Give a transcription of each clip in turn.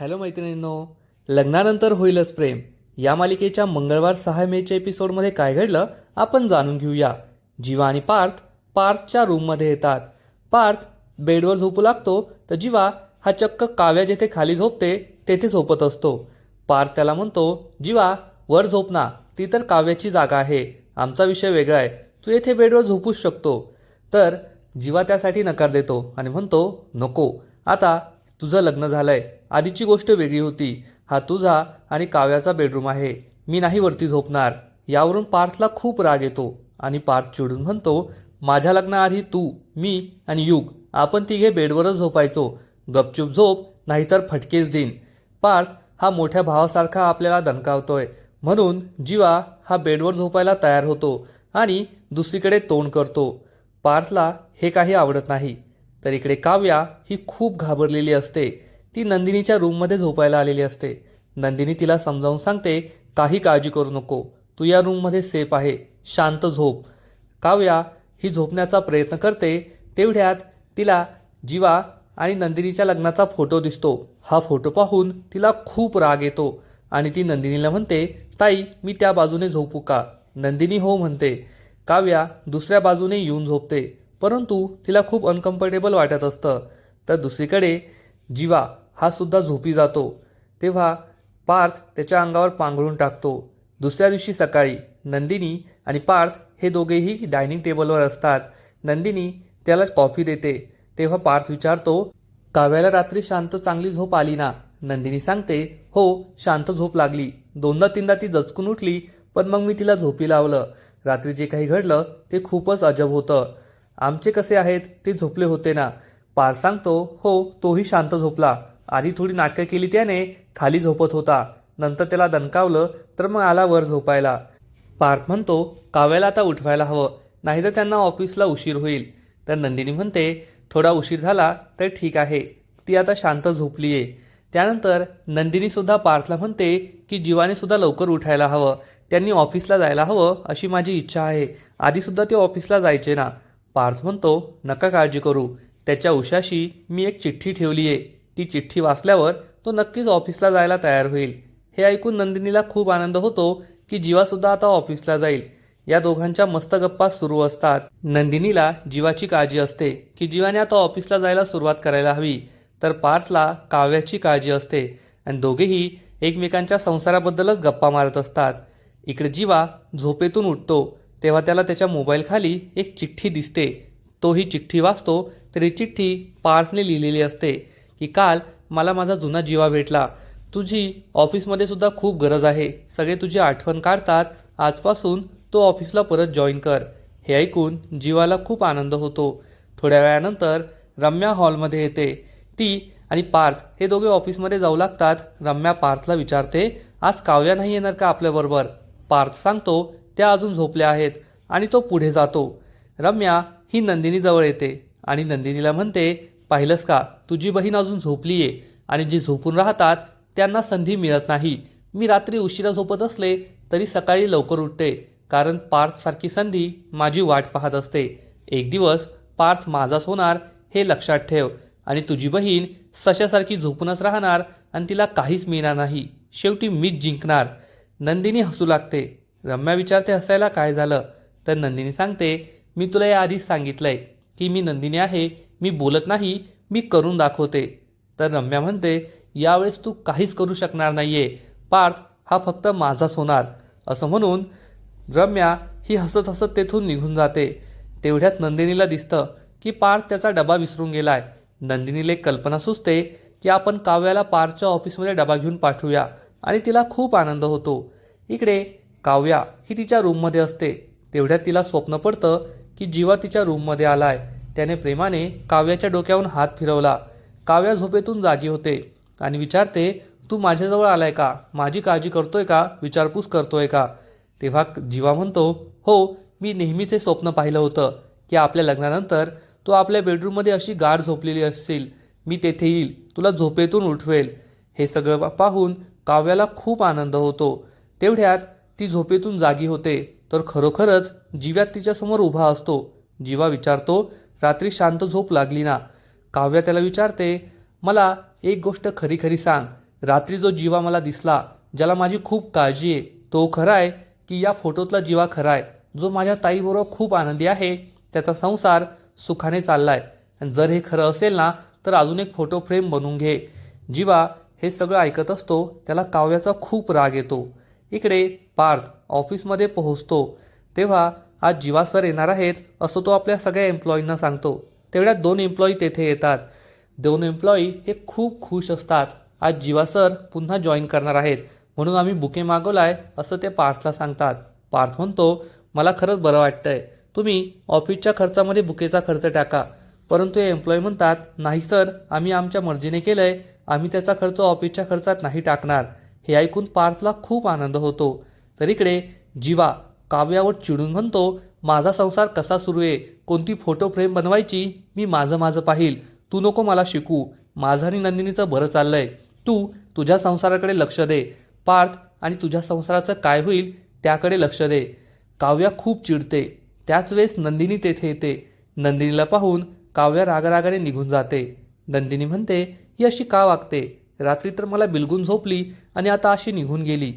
Hello मैत्रिणींनो लग्नानंतर होईलच प्रेम. या मालिकेच्या मंगळवार सहा मेच्या एपिसोडमध्ये काय घडलं आपण जाणून घेऊया. जीवा आणि पार्थ पार्थच्या रूममध्ये येतात. पार्थ बेडवर झोपू लागतो तर जीवा हा चक्क काव्या जेथे खाली झोपते तेथे झोपत असतो. पार्थ त्याला म्हणतो जीवा वर झोप ना ती तर काव्याची जागा आहे. आमचा विषय वेगळा आहे. तू येथे बेडवर झोपूच शकतो. तर जीवा त्यासाठी नकार देतो आणि म्हणतो नको. आता तुझं लग्न झालंय. आधीची गोष्ट वेगळी होती. हा तुझा आणि काव्याचा बेडरूम आहे. मी नाही वरती झोपणार. यावरून पार्थला खूप राग येतो. आणि पार्थ चिडून म्हणतो माझ्या लग्नाआधी तू मी आणि युग आपण तिघे बेडवरच झोपायचो. गपचूप झोप नाहीतर फटकेच देईन पार्थ हा मोठ्या भावासारखा आपल्याला दणकावतोय. म्हणून जीवा हा बेडवर झोपायला तयार होतो आणि दुसरीकडे तोंड करतो. पार्थला हे काही आवडत नाही. तर इकडे काव्या ही खूप घाबरलेली असते. ती नंदिनीच्या रूममध्ये झोपायला आलेली असते. नंदिनी तिला समजावून सांगते काही काळजी करू नको. तू या रूममध्ये सेफ आहे. शांत झोप. काव्या ही झोपण्याचा प्रयत्न करते. तेवढ्यात तिला जीवा आणि नंदिनीच्या लग्नाचा फोटो दिसतो. हा फोटो पाहून तिला खूप राग येतो आणि ती नंदिनीला म्हणते ताई मी त्या बाजूने झोपू का? नंदिनी हो म्हणते. काव्या दुसऱ्या बाजूने येऊन झोपते. परंतु तिला खूप अनकम्फर्टेबल वाटत असतं. तर दुसरीकडे जीवा हा सुद्धा झोपी जातो. तेव्हा पार्थ त्याच्या अंगावर पांघरून टाकतो. दुसऱ्या दिवशी सकाळी नंदिनी आणि पार्थ हे दोघेही डायनिंग टेबलवर असतात. नंदिनी त्याला कॉफी देते. तेव्हा पार्थ विचारतो काव्याला रात्री शांत चांगली झोप आली ना? नंदिनी सांगते हो शांत झोप लागली. दोनदा तीनदा ती जचकून उठली पण मग मी तिला झोपी लावलं. रात्री जे काही घडलं ते खूपच अजब होतं. आमचे कसे आहेत? ते झोपले होते ना? पार सांगतो हो तोही शांत झोपला. आधी थोडी नाटकं केली त्याने खाली झोपत होता. नंतर त्याला दणकावलं तर मग आला वर झोपायला. पार्थ म्हणतो काव्याला आता उठवायला हवं नाहीतर त्यांना ऑफिसला उशीर होईल. तर नंदिनी म्हणते थोडा उशीर झाला तर ठीक आहे. ती आता शांत झोपली आहे त्यानंतर नंदिनी सुद्धा पार्थला म्हणते की जीवाने सुद्धा लवकर उठायला हवं. त्यांनी ऑफिसला जायला हवं अशी माझी इच्छा आहे. आधीसुद्धा ते ऑफिसला जायचे ना. पार्थ म्हणतो नका काळजी करू. त्याच्या उशाशी मी एक चिठ्ठी ठेवली आहे ती चिठ्ठी वाचल्यावर तो नक्कीच ऑफिसला जायला तयार होईल. हे ऐकून नंदिनीला खूप आनंद होतो की जीवासुद्धा आता ऑफिसला जाईल. या दोघांच्या मस्त गप्पा सुरू असतात. नंदिनीला जीवाची काळजी असते की जीवाने आता ऑफिसला जायला सुरुवात करायला हवी तर पार्थला काव्याची काळजी असते आणि दोघेही एकमेकांच्या संसाराबद्दलच गप्पा मारत असतात. इकडे जीवा झोपेतून उठतो तेव्हा त्याला त्याच्या मोबाईलखाली एक चिठ्ठी दिसते. तो ही चिठ्ठी वाचतो तरी चिठ्ठी पार्थने लिहिलेली असते. की काल मला माझा जुना जीवा भेटला. तुझी ऑफिसमध्ये सुद्धा खूप गरज आहे. सगळे तुझी आठवण काढतात. आजपासून तो ऑफिसला परत जॉईन कर. हे ऐकून जीवाला खूप आनंद होतो. थोड्या वेळानंतर रम्या हॉलमध्ये येते. ती आणि पार्थ हे दोघे ऑफिसमध्ये जाऊ लागतात. रम्या पार्थला विचारते आज काव्या नाही येणार का आपल्याबरोबर पार्थ सांगतो त्या अजून झोपल्या आहेत आणि तो पुढे जातो. रम्या ही नंदिनीजवळ येते आणि नंदिनीला म्हणते पाहिलंस का? तुझी बहीण अजून झोपली आहे आणि जी झोपून राहतात त्यांना संधी मिळत नाही. मी रात्री उशिरा झोपत असले तरी सकाळी लवकर उठते कारण पार्थसारखी संधी माझी वाट पाहत असते. एक दिवस पार्थ माझाच होणार हे लक्षात ठेव आणि तुझी बहीण सशासारखी झोपूनच राहणार आणि तिला काहीच मिळणार नाही. शेवटी मीच जिंकणार. नंदिनी हसू लागते. रम्या विचारते हसायला काय झालं? तर नंदिनी सांगते मी तुला या आधीच सांगितलंय की मी नंदिनी आहे मी बोलत नाही मी करून दाखवते. तर रम्या म्हणते यावेळेस तू काहीच करू शकणार नाही आहे पार्थ हा फक्त माझाच होणार असं म्हणून रम्या ही हसत हसत तेथून निघून जाते. तेवढ्यात नंदिनीला दिसतं की पार्थ त्याचा डबा विसरून गेलाय. नंदिनीला एक कल्पना सुचते की आपण काव्याला पार्थच्या ऑफिसमध्ये डबा घेऊन पाठवूया आणि तिला खूप आनंद होतो. इकडे काव्या ही तिच्या रूममध्ये असते. तेवढ्यात तिला स्वप्न पडतं की जीवा तिच्या रूममध्ये आलाय. त्याने प्रेमाने काव्याच्या डोक्यावरून हात फिरवला. काव्या झोपेतून जागी होते आणि विचारते तू माझ्याजवळ आलाय का? माझी काळजी करतोय का? विचारपूस करतोय का? तेव्हा जीवा म्हणतो हो मी नेहमीच हे स्वप्न पाहिलं होतं की आपल्या लग्नानंतर तू आपल्या बेडरूममध्ये अशी गाढ झोपलेली असशील. मी तेथे येईल. तुला झोपेतून उठवेल. हे सगळं पाहून काव्याला खूप आनंद होतो. तेवढ्यात ती झोपेतून जागी होते. तर खरोखरच जीव्यात तिच्यासमोर उभा असतो. जीवा विचारतो रात्री शांत झोप लागली ना. काव्या त्याला विचारते मला एक गोष्ट खरी खरी सांग. रात्री जो जीवा मला दिसला ज्याला माझी खूप काळजी आहे तो खरा आहे की या फोटोतला जीवा खरा आहे. जो माझ्या ताईबरोबर खूप आनंदी आहे त्याचा संसार सुखाने चाललाय. आहे जर हे खरं असेल ना तर अजून एक फोटो फ्रेम बनवून घे. जीवा हे सगळं ऐकत असतो त्याला काव्याचा खूप राग येतो. इकडे पार्थ ऑफिसमध्ये पोहोचतो. तेव्हा आज जीवा सर येणार आहेत असं तो आपल्या सगळ्या एम्प्लॉईंना सांगतो. तेवढ्यात दोन एम्प्लॉई तेथे येतात. दोन एम्प्लॉई हे खूप खुश असतात. आज जीवा सर पुन्हा जॉईन करणार आहेत. म्हणून आम्ही बुके मागवलाय असं ते पार्थला सांगतात. पार्थ म्हणतो मला खरंच बरं वाटतंय. तुम्ही ऑफिसच्या खर्चामध्ये बुकेचा खर्च टाका. परंतु हे एम्प्लॉई म्हणतात नाही सर आम्ही आमच्या मर्जीने केलंय. आम्ही त्याचा खर्च ऑफिसच्या खर्चात नाही टाकणार. हे ऐकून पार्थला खूप आनंद होतो. तर इकडे जीवा काव्यावर चिडून म्हणतो माझा संसार कसा सुरू आहे? कोणती फोटो फ्रेम बनवायची? मी माझं माझं पाहिल. तू नको मला शिकू. माझं आणि नंदिनीचं बरं चाललंय. तू तुझ्या संसाराकडे लक्ष दे. पार्थ आणि तुझ्या संसाराचं काय होईल त्याकडे लक्ष दे. काव्या खूप चिडते. त्याच वेळेस नंदिनी तेथे येते. नंदिनीला पाहून काव्या रागारागाने निघून जाते. नंदिनी म्हणते ही अशी का वागते? रात्री तर मला बिलगून झोपली आणि आता अशी निघून गेली.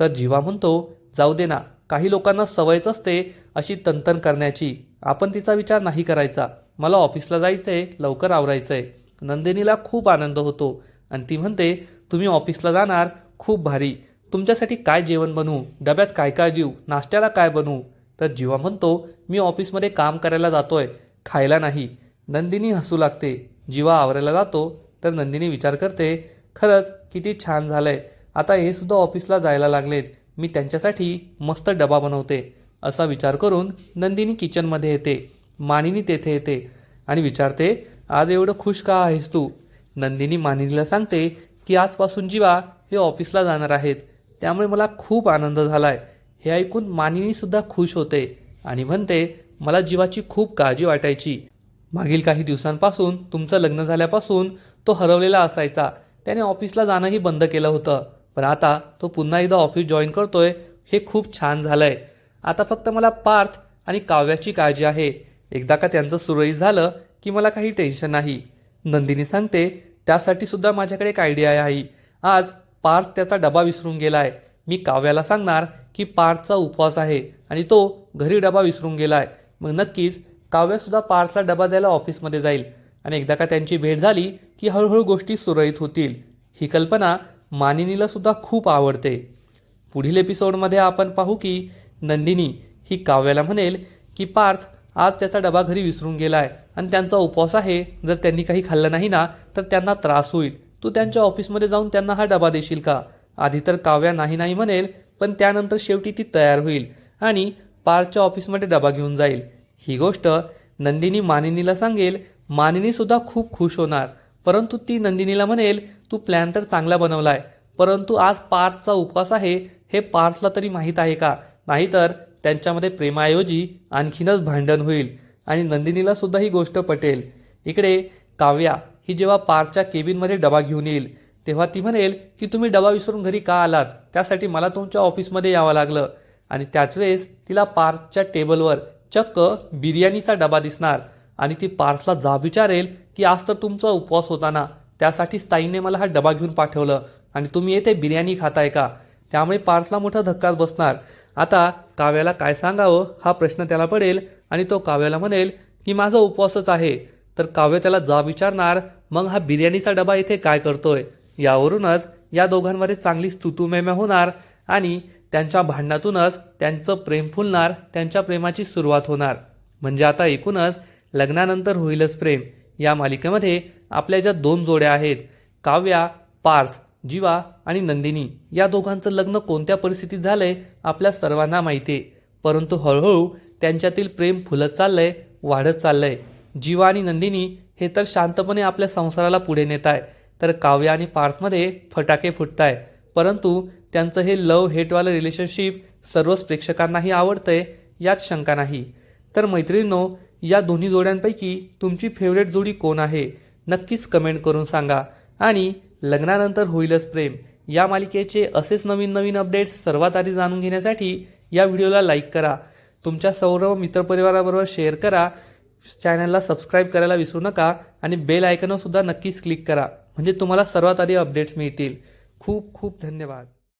तर जीवा म्हणतो जाऊ दे ना. काही लोकांना सवयच असते अशी तंतन करण्याची. आपण तिचा विचार नाही करायचा. मला ऑफिसला जायचं आहे लवकर आवरायचं आहे नंदिनीला खूप आनंद होतो आणि ती म्हणते तुम्ही ऑफिसला जाणार खूप भारी. तुमच्यासाठी काय जेवण बनवू? डब्यात काय काय देऊ? नाश्त्याला काय बनवू? तर जीवा म्हणतो मी ऑफिसमध्ये काम करायला जातोय खायला नाही. नंदिनी हसू लागते. जीवा आवरायला जातो तर नंदिनी विचार करते खरंच किती छान झालंय. आता हे सुद्धा ऑफिसला जायला लागलेत. मी त्यांच्यासाठी मस्त डबा बनवते असा विचार करून नंदिनी किचनमध्ये येते. मानिनी तेथे येते आणि विचारते आज एवढं खुश का आहेस तू? नंदिनी मानिनीला सांगते की आजपासून जीवा हे ऑफिसला जाणार आहेत. त्यामुळे मला खूप आनंद झालाय. हे ऐकून मानिनीसुद्धा खुश होते आणि म्हणते मला जीवाची खूप काळजी वाटायची. मागील काही दिवसांपासून तुमचं लग्न झाल्यापासून तो हरवलेला असायचा. त्याने ऑफिसला जाणंही बंद केलं होतं. पण आता तो पुन्हा एकदा ऑफिस जॉईन करतोय हे खूप छान झालंय. आता फक्त मला पार्थ आणि काव्याची काळजी आहे. एकदा का त्यांचं सुरळीत झालं की मला काही टेन्शन नाही. नंदिनी सांगते त्यासाठी सुद्धा माझ्याकडे एक आयडिया आहे. आज पार्थ त्याचा डबा विसरून गेलाय. मी काव्याला सांगणार की पार्थचा उपवास आहे आणि तो घरी डबा विसरून गेलाय. मग नक्कीच काव्यासुद्धा पार्थला डबा द्यायला ऑफिसमध्ये जाईल. आणि एकदा का त्यांची भेट झाली की हळूहळू गोष्टी सुरळीत होतील. ही कल्पना मानिनीला सुद्धा खूप आवडते. पुढील एपिसोडमध्ये आपण पाहू की नंदिनी ही काव्याला म्हणेल की पार्थ आज त्याचा डबा घरी विसरून गेलाय आणि त्यांचा उपवास आहे. जर त्यांनी काही खाल्लं नाही ना तर त्यांना त्रास होईल. तू त्यांच्या ऑफिसमध्ये जाऊन त्यांना हा डबा देशील का? आधी तर काव्या नाही नाही म्हणेल पण त्यानंतर शेवटी ती तयार होईल आणि पार्थच्या ऑफिसमध्ये डबा घेऊन जाईल. ही गोष्ट नंदिनी मानिनीला सांगेल. मानिनीसुद्धा खूप खुश होणार. परंतु ती नंदिनीला म्हणेल तू प्लॅन तर चांगला बनवलाय परंतु आज पार्थचा उपवास आहे हे पार्थला तरी माहीत आहे का? नाहीतर त्यांच्यामध्ये प्रेमाऐवजी आणखीनच भांडण होईल. आणि नंदिनीला सुद्धा ही गोष्ट पटेल. इकडे काव्या ही जेव्हा पार्थच्या केबिनमध्ये डबा घेऊन येईल तेव्हा ती म्हणेल की तुम्ही डबा विसरून घरी का आलात? त्यासाठी मला तुमच्या ऑफिसमध्ये यावं लागलं. आणि त्याच वेळेस तिला पार्थच्या टेबलवर चक्क बिर्याणीचा डबा दिसणार. आणि ती पार्थला जा विचारेल की आज तर तुमचा उपवास होता ना. त्यासाठीच ताईने मला हा डबा घेऊन पाठवलं. आणि तुम्ही येथे बिर्याणी खाताय का? त्यामुळे पार्थला मोठा धक्काच बसणार. आता काव्याला काय सांगावं हा प्रश्न त्याला पडेल आणि तो काव्याला म्हणेल की माझा उपवासच आहे. तर काव्य त्याला जा विचारणार मग हा बिर्याणीचा डबा इथे काय करतोय? यावरूनच या दोघांमध्ये चांगली स्तुतुमेम्या होणार आणि त्यांच्या भांडणातूनच त्यांचं प्रेम फुलणार त्यांच्या प्रेमाची सुरुवात होणार. म्हणजे आता एकूणच लग्नानंतर होईलच प्रेम. या मालिकेमध्ये आपल्या ज्या दोन जोड्या आहेत काव्या पार्थ जीवा आणि नंदिनी या दोघांचं लग्न कोणत्या परिस्थितीत झालंय आपल्या सर्वांना माहिती आहे परंतु हळूहळू त्यांच्यातील प्रेम फुलत चाललंय वाढत चाललंय. जीवा आणि नंदिनी हे तर शांतपणे आपल्या संसाराला पुढे नेत आहे तर काव्य आणि पार्थमध्ये फटाके फुटत आहे परंतु त्यांचं हे लव हेटवालं रिलेशनशिप सर्वच प्रेक्षकांनाही आवडतंय यात शंका नाही. तर मैत्रिणींनो या दोन्ही जोड्यांपैकी तुमची फेवरेट जोडी कोण आहे नक्कीच कमेंट करून सांगा. आणि लग्नानंतर होईलच प्रेम. या मालिकेचे असेच नवीन नवीन अपडेट्स सर्वात आधी जाणून घेण्यासाठी या व्हिडिओला लाईक करा. तुमच्या सर्व मित्रपरिवाराबरोबर शेअर करा. चॅनलला सबस्क्राईब करायला विसरू नका आणि बेल आयकनवर सुद्धा नक्कीच क्लिक करा. म्हणजे तुम्हाला सर्वात आधी अपडेट्स मिळतील. खूप खूप धन्यवाद.